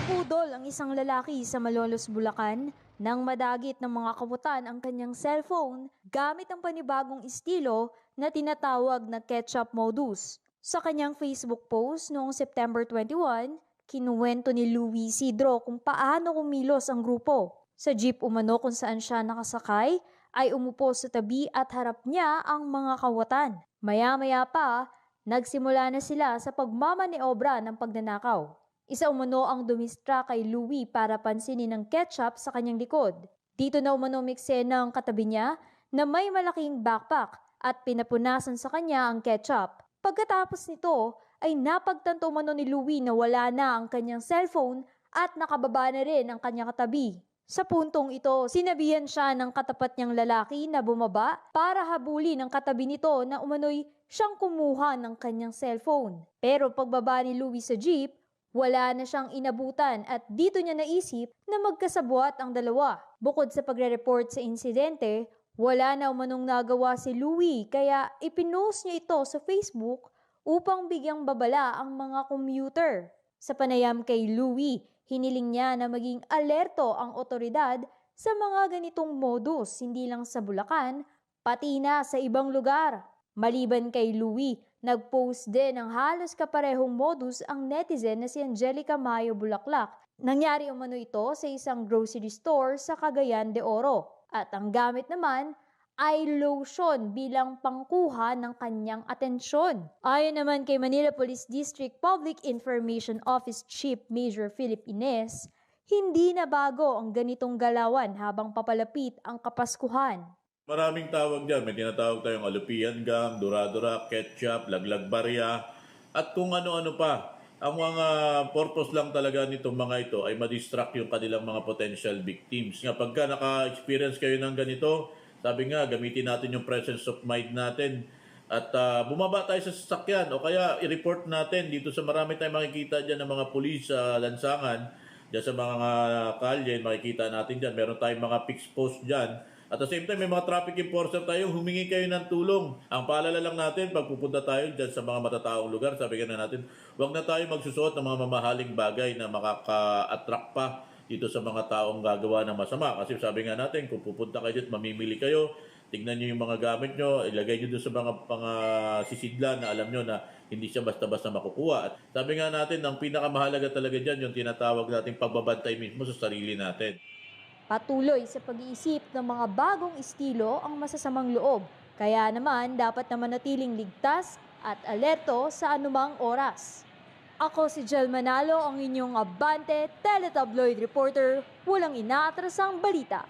Napudol ang isang lalaki sa Malolos, Bulacan nang madagit ng mga kaputan ang kanyang cellphone gamit ang panibagong estilo na tinatawag na ketchup modus. Sa kanyang Facebook post noong September 21, kinuwento ni Louis Isidro kung paano kumilos ang grupo. Sa jeep umano kung saan siya nakasakay ay umupo sa tabi at harap niya ang mga kawatan. Maya-maya pa, nagsimula na sila sa pagmamaniobra ng pagnanakaw. Isa umano ang dumistra kay Louie para pansinin ng ketchup sa kanyang likod. Dito na umano mikse ng katabi niya na may malaking backpack at pinapunasan sa kanya ang ketchup. Pagkatapos nito ay napagtanto umano ni Louie na wala na ang kanyang cellphone at nakababa na rin ang kanyang katabi. Sa puntong ito, sinabihan siya ng katapat niyang lalaki na bumaba para habulin ang katabi nito na umano'y siyang kumuha ng kanyang cellphone. Pero pagbaba ni Louie sa jeep, wala na siyang inabutan at dito niya naisip na magkasabwat ang dalawa. Bukod sa pagre-report sa insidente, wala na umanong nagawa si Louie kaya ipinost niya ito sa Facebook upang bigyang babala ang mga commuter. Sa panayam kay Louie, hiniling niya na maging alerto ang otoridad sa mga ganitong modus hindi lang sa Bulacan, pati na sa ibang lugar. Maliban kay Louie, Nag-post din ng halos kaparehong modus ang netizen na si Angelica Mayo Bulaklak. Nangyari umano ito sa isang grocery store sa Cagayan de Oro. At ang gamit naman ay lotion bilang pangkuha ng kanyang atensyon. Ayon naman kay Manila Police District Public Information Office Chief Major Philip Ines, hindi na bago ang ganitong galawan habang papalapit ang Kapaskuhan. Maraming tawag dyan. May tinatawag tayong alupian gang, duradura, ketchup, laglag barya, at kung ano-ano pa. Ang mga purpose lang talaga nitong mga ito ay madistract yung kanilang mga potential victims. Nga pagka naka-experience kayo ng ganito, sabi nga, gamitin natin yung presence of mind natin at uh, bumaba tayo sa sasakyan o kaya i-report natin dito sa marami tayong makikita dyan ng mga pulis sa uh, lansangan, dyan sa mga kalye, makikita natin dyan. Meron tayong mga fixed post dyan at the same time, may mga traffic enforcer tayo, humingi kayo ng tulong. Ang paalala lang natin, pag pupunta tayo dyan sa mga matataong lugar, sabi ka na natin, huwag na tayo magsusuot ng mga mamahaling bagay na makaka-attract pa dito sa mga taong gagawa ng masama. Kasi sabi nga natin, kung pupunta kayo dito, mamimili kayo, tignan nyo yung mga gamit nyo, ilagay nyo doon sa mga pang sisidlan na alam nyo na hindi siya basta-basta makukuha. At sabi nga natin, ang pinakamahalaga talaga dyan, yung tinatawag nating pagbabantay mismo sa sarili natin. Patuloy sa pag-iisip ng mga bagong estilo ang masasamang loob. Kaya naman dapat na manatiling ligtas at alerto sa anumang oras. Ako si Jel Manalo, ang inyong abante teletabloid reporter, walang inaatrasang balita.